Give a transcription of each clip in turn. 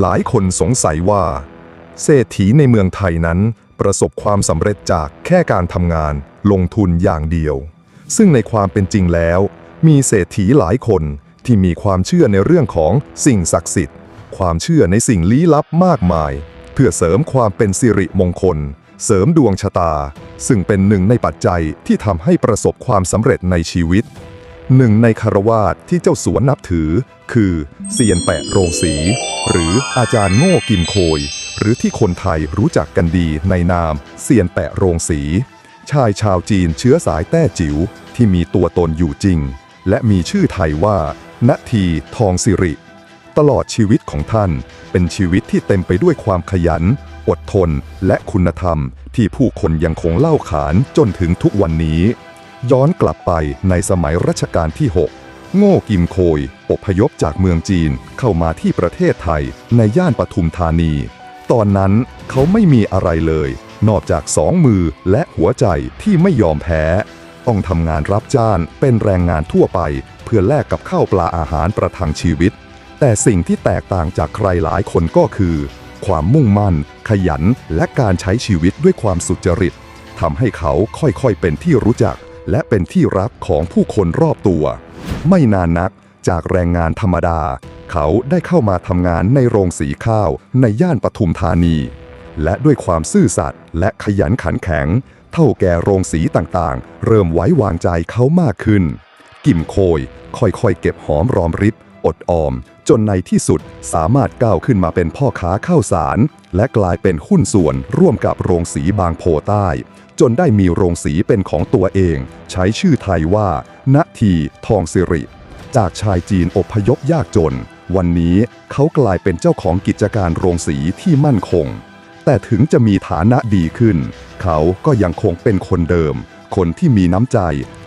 หลายคนสงสัยว่า เศรษฐีในเมืองไทยนั้น ประสบความสำเร็จจากแค่การทำงานลงทุนอย่างเดียว ซึ่งในความเป็นจริงแล้ว มีเศรษฐีหลายคนที่มีความเชื่อในเรื่องของสิ่งศักดิ์สิทธิ์ ความเชื่อในสิ่งลี้ลับมากมาย เพื่อเสริมความเป็นสิริมงคล เสริมดวงชะตา ซึ่งเป็นหนึ่งในปัจจัยที่ทำให้ประสบความสำเร็จในชีวิต หนึ่งในคารวาสที่เจ้าสัวนับถือ คือเซียนแปะโรงสี หรืออาจารย์โง่กิมโคย หรือที่คนไทยรู้จักกันดีในนามเซียนแปะโรงสี ชายชาวจีนเชื้อสายแต้จิ๋วที่มีตัวตนอยู่จริง และมีชื่อไทยว่านาทีทองสิริ ตลอดชีวิตของท่านเป็นชีวิตที่เต็มไปด้วยความขยัน อดทนและคุณธรรมที่ผู้คนยังคงเล่าขานจนถึงทุกวันนี้ ย้อนกลับไปในสมัยรัชกาลที่ 6 โง่กิมโคย อพยพจากเมืองจีนเข้ามาที่ประเทศไทยในย่านปทุมธานี ตอนนั้นเขาไม่มีอะไรเลย นอกจากสองมือและหัวใจที่ไม่ยอมแพ้ ต้องทำงานรับจ้างเป็นแรงงานทั่วไป เพื่อแลกกับข้าวปลาอาหารประทังชีวิต แต่สิ่งที่แตกต่างจากใครหลายคนก็คือ ความมุ่งมั่น ขยันและการใช้ชีวิตด้วยความสุจริตทำให้เขาค่อยๆเป็นที่รู้จัก และเป็นที่รักของผู้คนรอบตัว ไม่นานนักจากแรงงานธรรมดา เขาได้เข้ามาทำงานในโรงสีข้าวในย่านปทุมธานี และด้วยความซื่อสัตย์และขยันขันแข็ง เท่าแก่โรงสีต่างๆ เริ่มไว้วางใจเขามากขึ้น กิมโคย ค่อยๆ เก็บหอมรอมริบอดออม จนในที่สุดสามารถก้าวขึ้นมาเป็นพ่อค้าข้าวสาร และกลายเป็นหุ้นส่วนร่วมกับโรงสีบางโพใต้ จนได้มีโรงสีเป็นของตัวเอง ใช้ชื่อไทยว่า ณทีทองสิริ จากชายจีนอพยพยากจน วันนี้เขากลายเป็นเจ้าของกิจการโรงสีที่มั่นคง แต่ถึงจะมีฐานะดีขึ้น เขาก็ยังคงเป็นคนเดิม คนที่มีน้ำใจ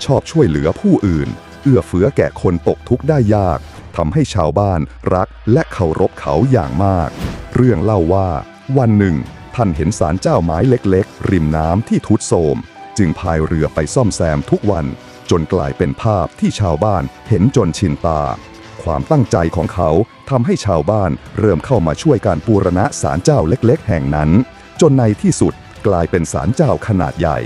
ชอบช่วยเหลือผู้อื่น เอื้อเฟื้อแก่คนตกทุกข์ได้ยากทำให้ชาวบ้านรักและเคารพเขาอย่างมาก เรื่องเล่าว่า วันหนึ่ง ท่านเห็นศาลเจ้าไม้เล็กๆ ริมน้ำที่ทุดโทมจึงพายเรือไปซ่อมแซมทุกวัน จนกลายเป็นภาพที่ชาวบ้านเห็นจนชินตา ความตั้งใจของเขาทำให้ชาวบ้านเริ่มเข้ามาช่วยการบูรณะศาลเจ้าเล็กๆ แห่งนั้น จนในที่สุดกลายเป็นศาลเจ้าขนาดใหญ่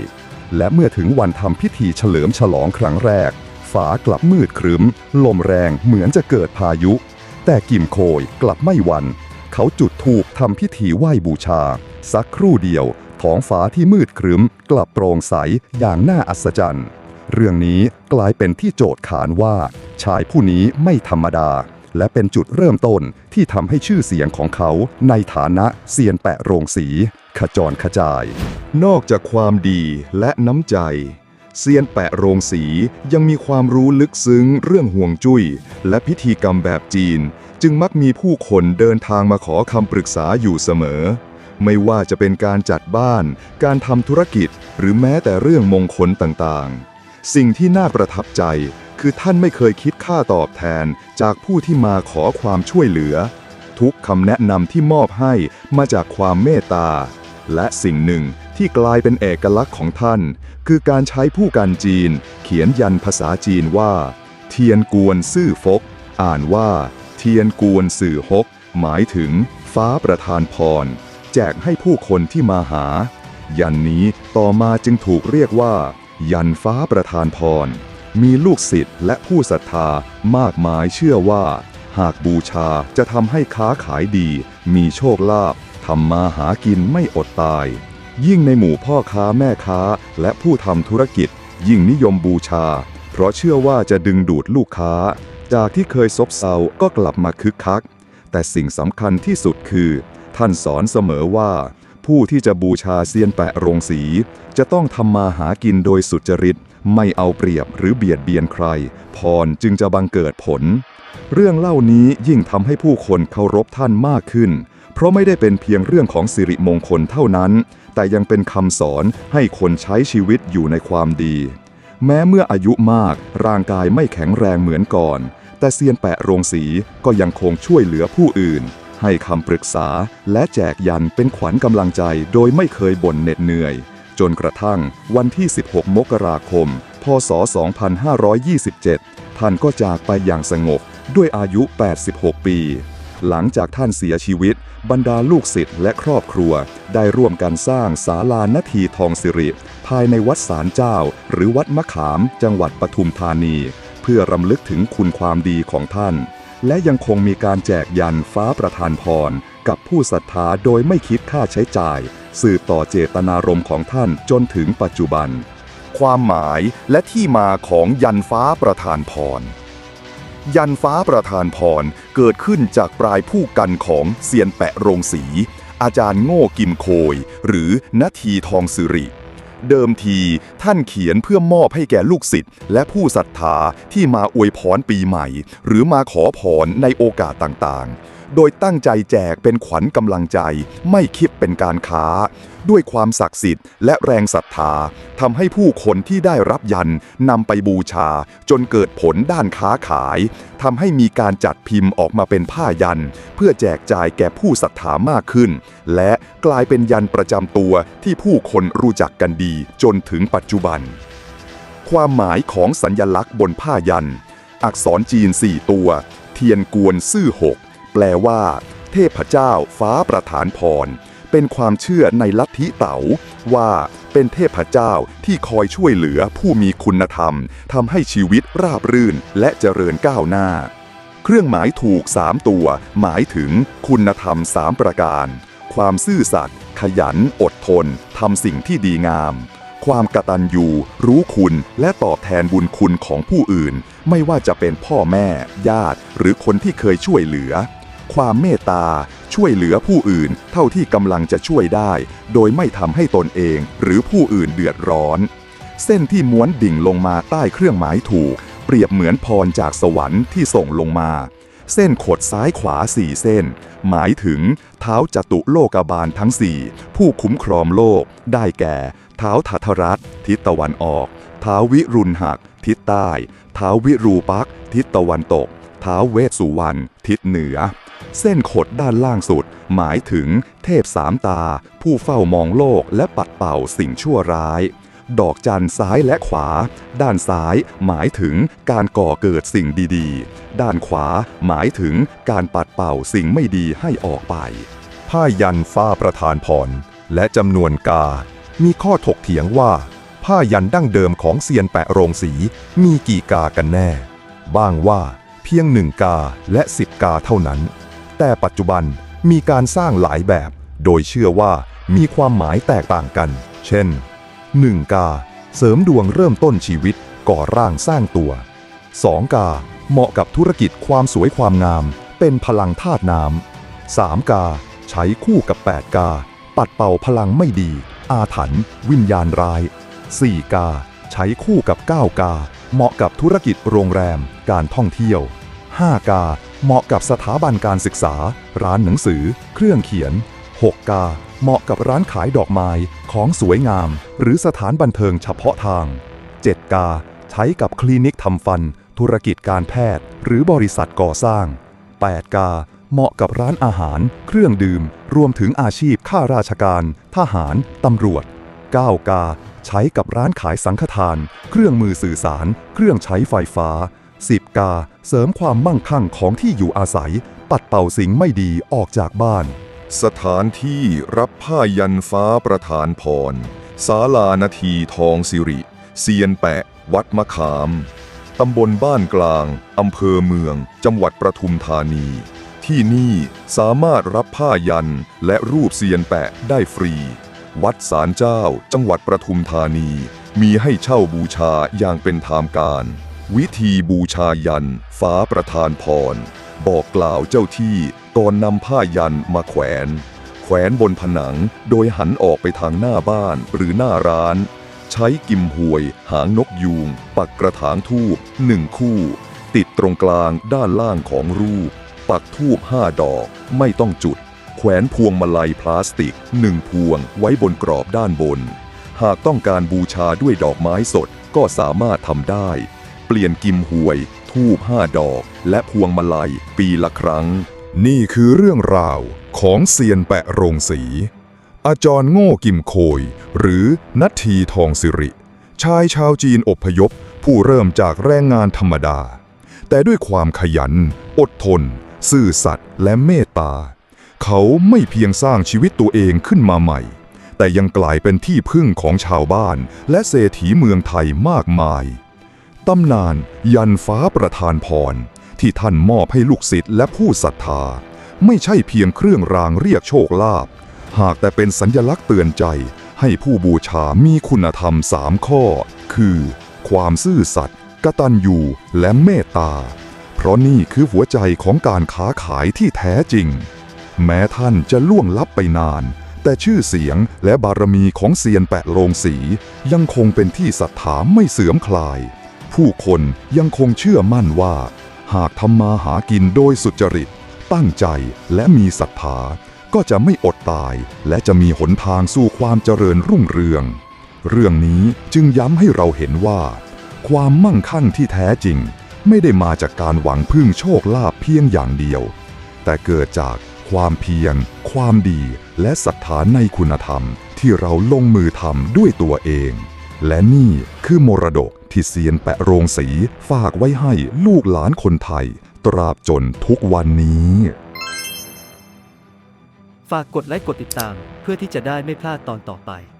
และเมื่อถึงวันทำพิธีเฉลิมฉลองครั้งแรก ฝากลับมืดครึ้ม ลมแรงเหมือนจะเกิดพายุ แต่กิมโคยกลับไม่หวัน เขาจุดธูปทำพิธีไหว้บูชา สักครู่เดียวท้องฟ้าที่มืดครึ้มกลับโปร่งใสอย่างน่าอัศจรรย์ เรื่องนี้กลายเป็นที่โจทย์ขานว่า ชายผู้นี้ไม่ธรรมดา และเป็นจุดเริ่มต้นที่ทำให้ชื่อเสียงของเขาในฐานะเซียนแปะโรงสี ขจรขจาย นอกจากความดีและน้ำใจเซียนแปะโรงสียังมีความรู้ลึกซึ้งเรื่องห่วงจุ้ย และพิธีกรรมแบบจีน จึงมักมีผู้คนเดินทางมาขอคำปรึกษาอยู่เสมอ ไม่ว่าจะเป็นการจัดบ้าน การทำธุรกิจ หรือแม้แต่เรื่องมงคลต่างๆ สิ่งที่น่าประทับใจ คือท่านไม่เคยคิดค่าตอบแทนจากผู้ที่มาขอความช่วยเหลือ ทุกคำแนะนำที่มอบให้มาจากความเมตตา และสิ่งหนึ่งที่กลายเป็นเอกลักษณ์ของท่าน คือการใช้ผู้กันจีน เขียนยันภาษาจีนว่า เทียนกวนซื่อฟก อ่านว่า เทียนกวนสื่อฮก หมายถึง ฟ้าประทานพร แจกให้ผู้คนที่มาหา ยันนี้ต่อมาจึงถูกเรียกว่า ยันฟ้าประทานพร มีลูกศิษย์และผู้ศรัทธามากมายเชื่อว่า หากบูชาจะทำให้ค้าขายดี มีโชคลาภทำมาหากินไม่อดตาย ยิ่งในหมู่พ่อค้าแม่ค้าและผู้ทำธุรกิจ ยิ่งนิยมบูชา เพราะเชื่อว่าจะดึงดูดลูกค้า จากที่เคยซบเซาก็กลับมาคึกคัก แต่สิ่งสำคัญที่สุดคือ ท่านสอนเสมอว่า ผู้ที่จะบูชาเซียนแปะโรงสี จะต้องทำมาหากินโดยสุจริต ไม่เอาเปรียบหรือเบียดเบียนใคร พรจึงจะบังเกิดผล เรื่องเล่านี้ยิ่งทำให้ผู้คนเคารพท่านมากขึ้น เพราะไม่ได้เป็นเพียงเรื่องของสิริมงคลเท่านั้น แต่ยังเป็นคำสอนให้คนใช้ชีวิตอยู่ในความดี แม้เมื่ออายุมากร่างกายไม่แข็งแรงเหมือนก่อน แต่เซียนแปะโรงสีก็ยังคงช่วยเหลือผู้อื่น ให้คำปรึกษาและแจกยันเป็นขวัญกำลังใจโดยไม่เคยบ่นเหน็ดเหนื่อย จนกระทั่งวันที่ 16 มกราคม พศ 2527 ท่านก็จากไปอย่างสงบด้วยอายุ 86 ปี หลังจากท่านเสียชีวิต บรรดาลูกศิษย์และครอบครัว ได้ร่วมกันสร้างศาลานาทีทองสิริ ภายในวัดสารเจ้า หรือวัดมะขามจังหวัดปทุมธานี เพื่อรำลึกถึงคุณความดีของท่าน และยังคงมีการแจกยันฟ้าประทานพร กับผู้ศรัทธาโดยไม่คิดค่าใช้จ่าย สืบต่อเจตนารมณ์ของท่านจนถึงปัจจุบัน ความหมายและที่มาของยันฟ้าประทานพร ยันฟ้าประทานพรเกิดขึ้นจากปลายผู้กันของเซียนแปะโรงสี อาจารย์โง่กิมโคย หรือนาทีทองสิริ เดิมทีท่านเขียนเพื่อมอบให้แก่ลูกศิษย์และผู้ศรัทธาที่มาอวยพรปีใหม่ หรือมาขอพรในโอกาสต่างๆ โดยตั้งใจแจกเป็นขวัญกำลังใจ ไม่คิดเป็นการค้า ด้วยความศักดิ์สิทธิ์และแรงศรัทธาทำให้ผู้คนที่ได้รับยันนำไปบูชา จนเกิดผลด้านค้าขายทำให้มีการจัดพิมพ์ออกมาเป็นผ้ายัน เพื่อแจกจ่ายแก่ผู้ศรัทธามากขึ้น และกลายเป็นยันประจำตัวที่ผู้คนรู้จักกันดี จนถึงปัจจุบัน ความหมายของสัญญลักษณ์บนผ้ายัน อักษรจีน 4 ตัว เทียนกวนซื่อหกแปลว่า เทพเจ้าฟ้าประทานพร เป็นความเชื่อในลัทธิเต๋าว่าเป็นเทพเจ้าที่คอยช่วยเหลือผู้มีคุณธรรมทำให้ชีวิตราบรื่นและเจริญก้าวหน้า เครื่องหมายถูก 3 ตัว หมายถึงคุณธรรม 3 ประการ ความซื่อสัตย์ขยัน อดทนทำสิ่งที่ดีงาม ความกตัญญูรู้คุณและตอบแทนบุญคุณของผู้อื่น ไม่ว่าจะเป็นพ่อแม่ ญาติ หรือคนที่เคยช่วยเหลือ ความเมตตา ช่วยเหลือผู้อื่น เท่าที่กำลังจะช่วยได้ โดยไม่ทำให้ตนเองหรือผู้อื่นเดือดร้อน เส้นที่ม้วนดิ่งลงมาใต้เครื่องหมายถูก เปรียบเหมือนพรจากสวรรค์ที่ส่งลงมา เส้นขดซ้ายขวาสี่เส้น หมายถึงเท้าจตุโลกบาลทั้งสี่ผู้คุ้มครองโลก ได้แก่ เท้าทัทรัตทิศตะวันออกเท้าวิรุณหัก ทิศใต้เท้าวิรูปักษ์ทิศตะวันตกเท้าเวสสุวรรณ ทิศเหนือ เส้นขดด้านล่างสุด หมายถึงเทพสามตา ผู้เฝ้ามองโลกและปัดเป่าสิ่งชั่วร้าย ดอกจันทร์ซ้ายและขวา ด้านซ้ายหมายถึงการก่อเกิดสิ่งดีๆ ด้านขวาหมายถึงการปัดเป่าสิ่งไม่ดีให้ออกไปผ้ายันฟ้าประทานพร และจำนวนกา มีข้อถกเถียงว่า ผ้ายันดั้งเดิมของเซียนแปะโรงสีมีกี่กากันแน่ บ้างว่าเพียงหนึ่งกาและสิบกาเท่านั้น แต่ปัจจุบันมีการสร้างหลายแบบ โดยเชื่อว่ามีความหมายแตกต่างกัน เช่น 1. กา เสริมดวงเริ่มต้นชีวิต ก่อร่างสร้างตัว 2. กา เหมาะกับธุรกิจความสวยความงาม เป็นพลังธาตุน้ำ 3. กา ใช้คู่กับ 8 กา ปัดเป่าพลังไม่ดี อาถรรพ์วิญญาณร้าย 4. กา ใช้คู่กับ 9 กา เหมาะกับธุรกิจโรงแรม การท่องเที่ยว 5 กา เหมาะกับสถาบันการศึกษา ร้านหนังสือ เครื่องเขียน 6 กา เหมาะกับร้านขายดอกไม้ ของสวยงาม หรือสถานบันเทิงเฉพาะทาง 7 กา ใช้กับคลินิกทำฟัน ธุรกิจการแพทย์ หรือบริษัทก่อสร้าง 8 กา เหมาะกับร้านอาหาร เครื่องดื่ม รวมถึงอาชีพข้าราชการ ทหาร ตำรวจ 9 กา ใช้กับร้านขายสังฆทาน เครื่องมือสื่อสาร เครื่องใช้ไฟฟ้า กาเสริมความมั่งคั่งของที่อยู่อาศัย ปัดเป่าสิ่งไม่ดีออกจากบ้าน สถานที่รับผ้ายันฟ้าประธานพรศาลานาทีทองสิริ เซียนแปะ วัดมะขาม ตำบลบ้านกลาง อำเภอเมือง จังหวัดประทุมธานี ที่นี่สามารถรับผ้ายันและรูปเซียนแปะได้ฟรี วัดสารเจ้า จังหวัดประทุมธานี มีให้เช่าบูชาอย่างเป็นทางการ วิธีบูชายัน ฟ้าประธานพร บอกกล่าวเจ้าที่ก่อนนำผ้ายันมาแขวน แขวนบนผนังโดยหันออกไปทางหน้าบ้านหรือหน้าร้าน ใช้กิมหวย หางนกยูง ปักกระถางทูบหนึ่งคู่ ติดตรงกลางด้านล่างของรูป ปักทูบห้าดอก ไม่ต้องจุด แขวนพวงมาลัยพลาสติกหนึ่งพวงไว้บนกรอบด้านบน หากต้องการบูชาด้วยดอกไม้สดก็สามารถทำได้ ลี่ยนกิมหวย ทูบห้าดอก และพวงมาลัย ปีละครั้ง นี่คือเรื่องราวของเซียนแปะโรงสี อาจารย์โง่กิมโคย หรือนัททีทองสิริ ชายชาวจีนอพยพ ผู้เริ่มจากแรงงานธรรมดา แต่ด้วยความขยัน อดทน ซื่อสัตย์และเมตตา เขาไม่เพียงสร้างชีวิตตัวเองขึ้นมาใหม่แต่ยังกลายเป็นที่พึ่งของชาวบ้านและเศรษฐีเมืองไทยมากมาย ตำนานยันฟ้าประทานพร ที่ท่านมอบให้ลูกศิษย์และผู้ศรัทธา ไม่ใช่เพียงเครื่องรางเรียกโชคลาภหากแต่เป็นสัญลักษณ์เตือนใจ ให้ผู้บูชามีคุณธรรมสามข้อ คือ ความซื่อสัตย์กตัญญูและเมตตา เพราะนี่คือหัวใจของการค้าขายที่แท้จริง แม้ท่านจะล่วงลับไปนาน แต่ชื่อเสียงและบารมีของเซียนแปะโรงสี ยังคงเป็นที่ศรัทธาไม่เสื่อมคลาย ผู้คนยังคงเชื่อมั่นว่า หากทำมาหากินโดยสุจริต ตั้งใจและมีศรัทธา ก็จะไม่อดตาย และจะมีหนทางสู่ความเจริญรุ่งเรือง เรื่องนี้จึงย้ำให้เราเห็นว่า ความมั่งคั่งที่แท้จริง ไม่ได้มาจากการหวังพึ่งโชคลาภเพียงอย่างเดียว แต่เกิดจากความเพียรความดี และศรัทธาในคุณธรรมที่เราลงมือทำด้วยตัวเอง และนี่คือมรดก ที่เซียนแปะโรงสีฝากไว้ให้ลูกหลานคนไทย ตราบจนทุกวันนี้ ฝากกดไลค์กดติดตาม เพื่อที่จะได้ไม่พลาดตอนต่อไป